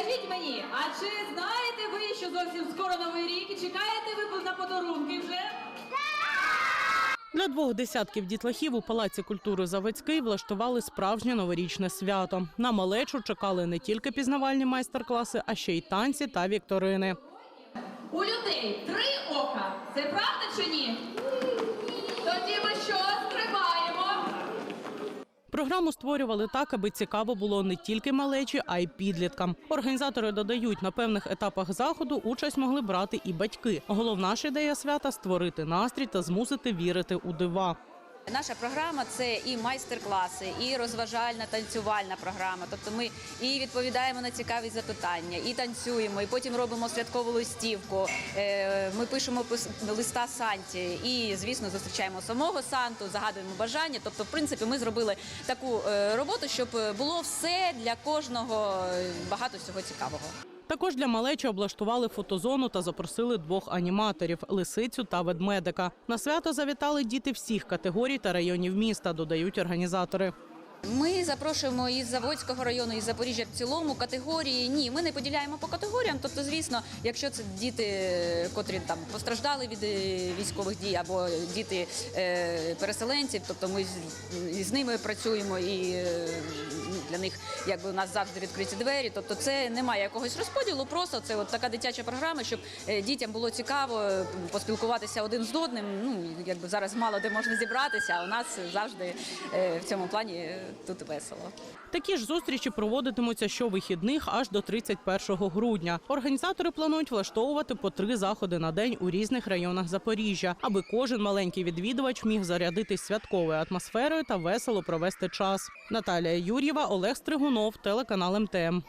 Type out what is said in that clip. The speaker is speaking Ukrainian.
Скажіть мені, а чи знаєте ви, що зовсім скоро новий рік і чекаєте ви на подарунки вже? Для двох десятків дітлахів у Палаці культури Заводський влаштували справжнє новорічне свято. На малечу чекали не тільки пізнавальні майстер-класи, а ще й танці та вікторини. У людей три ока. Це правда чи ні? Тоді ми що стрибаємо? Програму створювали так, аби цікаво було не тільки малечі, а й підліткам. Організатори додають, на певних етапах заходу участь могли брати і батьки. Головна ж ідея свята створити настрій та змусити вірити у дива. Наша програма це і майстер-класи, і розважальна танцювальна програма. Тобто ми і відповідаємо на цікаві запитання, і танцюємо, і потім робимо святкову листівку. Е, Ми пишемо листа Санті, і звісно зустрічаємо самого Санту, загадуємо бажання. Тобто, в принципі, ми зробили таку е, роботу, щоб було все для кожного е, багато всього цікавого. Також для малечі облаштували фотозону та запросили двох аніматорів лисицю та ведмедика. На свято завітали діти всіх категорій та районів міста, додають організатори. Ми запрошуємо із Заводського району, із Запоріжжя в цілому категорії. Ні, ми не поділяємо по категоріям. Тобто, звісно, якщо це діти, котрі там постраждали від е, військових дій, або діти е, переселенців, тобто ми з, з ними працюємо і е, для них якби у нас завжди відкриті двері. Тобто, це немає якогось розподілу. Просто це от така дитяча програма, щоб е, дітям було цікаво е, поспілкуватися один з одним. Ну якби зараз мало де можна зібратися, а у нас завжди е, в цьому плані тут весело. Такі ж зустрічі проводитимуться щовихідних аж до 31 грудня. Організатори планують влаштовувати по три заходи на день у різних районах Запоріжжя, аби кожен маленький відвідувач міг зарядитись святковою атмосферою та весело провести час. Наталія Юр'єва, Олег Стригунов, телеканал МТМ.